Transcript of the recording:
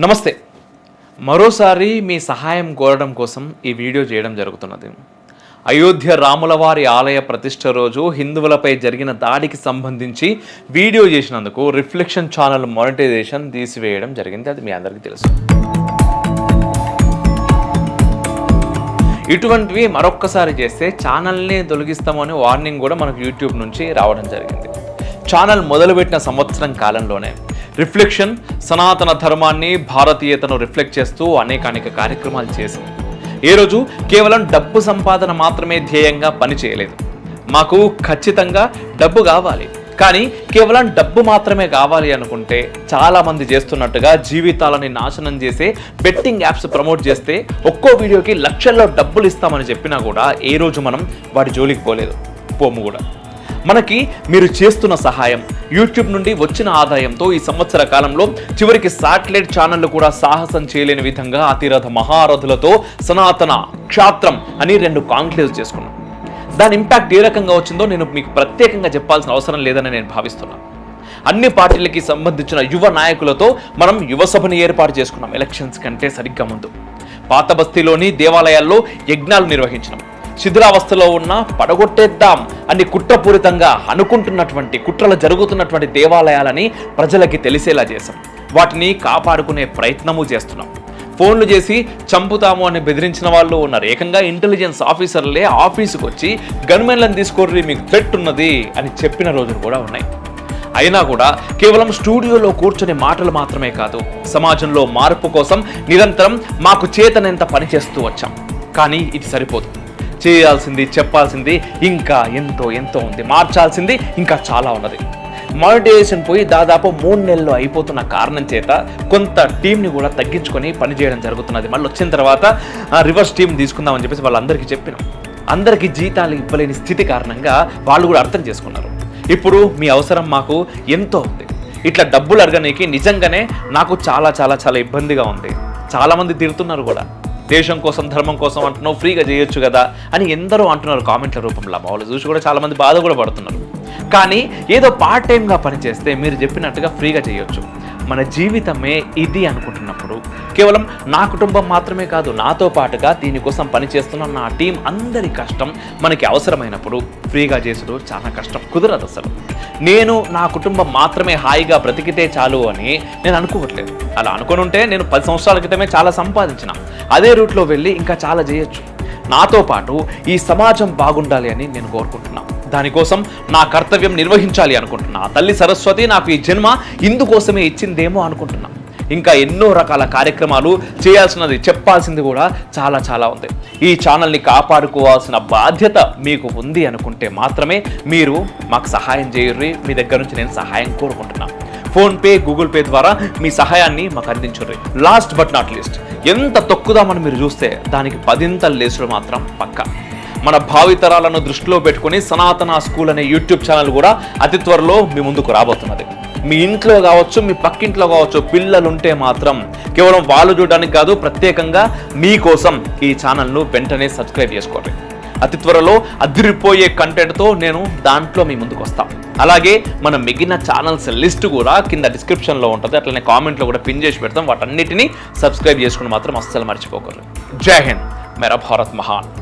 నమస్తే. మరోసారి మీ సహాయం కోరడం కోసం ఈ వీడియో చేయడం జరుగుతున్నది. అయోధ్య రాములవారి ఆలయ ప్రతిష్ట రోజు హిందువులపై జరిగిన దాడికి సంబంధించి వీడియో చేసినందుకు రిఫ్లెక్షన్ ఛానల్ మానిటైజేషన్ తీసివేయడం జరిగింది. అది మీ అందరికీ తెలుసు. ఇటువంటివి మరొక్కసారి చేస్తే ఛానల్ని తొలగిస్తామని వార్నింగ్ కూడా మనకు యూట్యూబ్ నుంచి రావడం జరిగింది. ఛానల్ మొదలుపెట్టిన సంవత్సరం కాలంలోనే రిఫ్లెక్షన్ సనాతన ధర్మాన్ని భారతీయతను రిఫ్లెక్ట్ చేస్తూ అనేక అనేక కార్యక్రమాలు చేసింది. ఏ రోజు కేవలం డబ్బు సంపాదన మాత్రమే ధ్యేయంగా పని చేయలేదు. మాకు ఖచ్చితంగా డబ్బు కావాలి. కానీ కేవలం డబ్బు మాత్రమే కావాలి అనుకుంటే చాలామంది చేస్తున్నట్టుగా జీవితాలని నాశనం చేసే బెట్టింగ్ యాప్స్ ప్రమోట్ చేస్తే ఒక్కో వీడియోకి లక్షల్లో డబ్బులు ఇస్తామని చెప్పినా కూడా ఏ రోజు మనం వాటి జోలికి పోలేదు. పోము కూడా. మనకి మీరు చేస్తున్న సహాయం. యూట్యూబ్ నుండి వచ్చిన ఆదాయంతో ఈ సంవత్సర కాలంలో చివరికి శాటిలైట్ ఛానళ్ళు కూడా సాహసం చేయలేని విధంగా అతిరథ మహారథులతో సనాతన క్షాత్రం అని రెండు కాంక్లేవ్ చేసుకున్నాం. దాని ఇంపాక్ట్ ఏ రకంగా వచ్చిందో నేను మీకు ప్రత్యేకంగా చెప్పాల్సిన అవసరం లేదని నేను భావిస్తున్నాను అన్ని పార్టీలకి సంబంధించిన యువ నాయకులతో మనం యువ సభని ఏర్పాటు చేసుకున్నాం. ఎలక్షన్స్ కంటే సరిగ్గా ముందు. పాత బస్తీలోని దేవాలయాల్లో యజ్ఞాలు నిర్వహించినాం. శిథిలావస్థలో ఉన్న పడగొట్టేద్దాం అని కుట్రపూరితంగా అనుకుంటున్నటువంటి కుట్రలు జరుగుతున్నటువంటి దేవాలయాలని ప్రజలకి తెలిసేలా చేశాం. వాటిని కాపాడుకునే ప్రయత్నము చేస్తున్నాం. ఫోన్లు చేసి చంపుతాము అని బెదిరించిన వాళ్ళు ఉన్నారు ఏకంగా ఇంటెలిజెన్స్ ఆఫీసర్లే ఆఫీసుకు వచ్చి గన్మెన్లను తీసుకోర్రి మీకు థ్రెట్ ఉన్నది అని చెప్పిన రోజులు కూడా ఉన్నాయి. అయినా కూడా కేవలం స్టూడియోలో కూర్చొని మాటలు మాత్రమే కాదు సమాజంలో మార్పు కోసం నిరంతరం మాకు చేతనెంత పని చేస్తూ వచ్చాం. కానీ ఇది సరిపోదు. చేయాల్సింది చెప్పాల్సింది ఇంకా ఎంతో ఎంతో ఉంది. మార్చాల్సింది ఇంకా చాలా ఉన్నది. మానిటైజేషన్ పోయి దాదాపు మూడు నెలలు అయిపోతున్న కారణం చేత కొంత టీంని కూడా తగ్గించుకొని పనిచేయడం జరుగుతున్నది. మళ్ళీ వచ్చిన తర్వాత రివర్స్ టీం తీసుకుందామని చెప్పేసి వాళ్ళందరికీ చెప్పినాం. అందరికీ జీతాలు ఇవ్వలేని స్థితి కారణంగా వాళ్ళు కూడా అర్థం చేసుకున్నారు. ఇప్పుడు మీ అవసరం మాకు ఎంతో ఉంది. ఇట్లా డబ్బులు అడగనీకి నిజంగానే నాకు చాలా చాలా చాలా ఇబ్బందిగా ఉంది. చాలామంది తిడుతున్నారు కూడా. దేశం కోసం ధర్మం కోసం అంటున్నావు ఫ్రీగా చేయొచ్చు కదా అని ఎందరో అంటున్నారు కామెంట్ల రూపంలో. మా వాళ్ళు చూసి కూడా చాలామంది బాధ కూడా పడుతున్నారు. కానీ ఏదో పార్ట్ టైంగా పనిచేస్తే మీరు చెప్పినట్టుగా ఫ్రీగా చేయొచ్చు. మన జీవితమే ఇది అనుకుంటున్నప్పుడు కేవలం నా కుటుంబం మాత్రమే కాదు నాతో పాటుగా దీనికోసం పనిచేస్తున్న నా టీం అందరి కష్టం మనకి అవసరమైనప్పుడు ఫ్రీగా చేసుడు చాలా కష్టం కుదరదు అసలు. నేను నా కుటుంబం మాత్రమే హాయిగా బ్రతికితే చాలు అని నేను అనుకోవట్లేదు. అలా అనుకునుంటే నేను పది సంవత్సరాల క్రితమే చాలా సంపాదించిన. అదే రూట్లో వెళ్ళి ఇంకా చాలా చేయొచ్చు. నాతో పాటు ఈ సమాజం బాగుండాలి అని నేను కోరుకుంటున్నాను దానికోసం నా కర్తవ్యం నిర్వహించాలి అనుకుంటున్నా. తల్లి సరస్వతి నాకు ఈ జన్మ ఇందుకోసమే ఇచ్చిందేమో అనుకుంటున్నా. ఇంకా ఎన్నో రకాల కార్యక్రమాలు చేయాల్సినది చెప్పాల్సింది కూడా చాలా చాలా ఉంది. ఈ ఛానల్ని కాపాడుకోవాల్సిన బాధ్యత మీకు ఉంది అనుకుంటే మాత్రమే మీరు మాకు సహాయం చేయర్రి. మీ దగ్గర నుంచి నేను సహాయం కోరుకుంటున్నాను ఫోన్పే గూగుల్ పే ద్వారా మీ సహాయాన్ని మాకు అందించండి లాస్ట్ బట్ నాట్ లీస్ట్ ఎంత తొక్కుదామని మీరు చూస్తే దానికి పదింతలు లేసుడు మాత్రం పక్కా. మన భావితరాలను దృష్టిలో పెట్టుకొని సనాతన స్కూల్ అనే యూట్యూబ్ ఛానల్ కూడా అతి త్వరలో మీ ముందుకు రాబోతున్నది. మీ ఇంట్లో కావచ్చు మీ పక్కింట్లో కావచ్చు పిల్లలు ఉంటే మాత్రం కేవలం వాళ్ళు చూడడానికి కాదు ప్రత్యేకంగా మీకోసం ఈ ఛానల్ను వెంటనే సబ్స్క్రైబ్ చేసుకోండి. అతి త్వరలో అదిరిపోయే కంటెంట్తో నేను దాంట్లో మీ ముందుకు వస్తాం. అలాగే మన మిగిలిన ఛానల్స్ లిస్ట్ కూడా కింద డిస్క్రిప్షన్లో ఉంటుంది. అట్లనే కామెంట్లో కూడా పిన్ చేసి పెడతాం. వాటన్నిటిని సబ్స్క్రైబ్ చేసుకుని మాత్రం అస్సలు మర్చిపోకూడదు. జై హింద్. మేరా భారత్ మహాన్.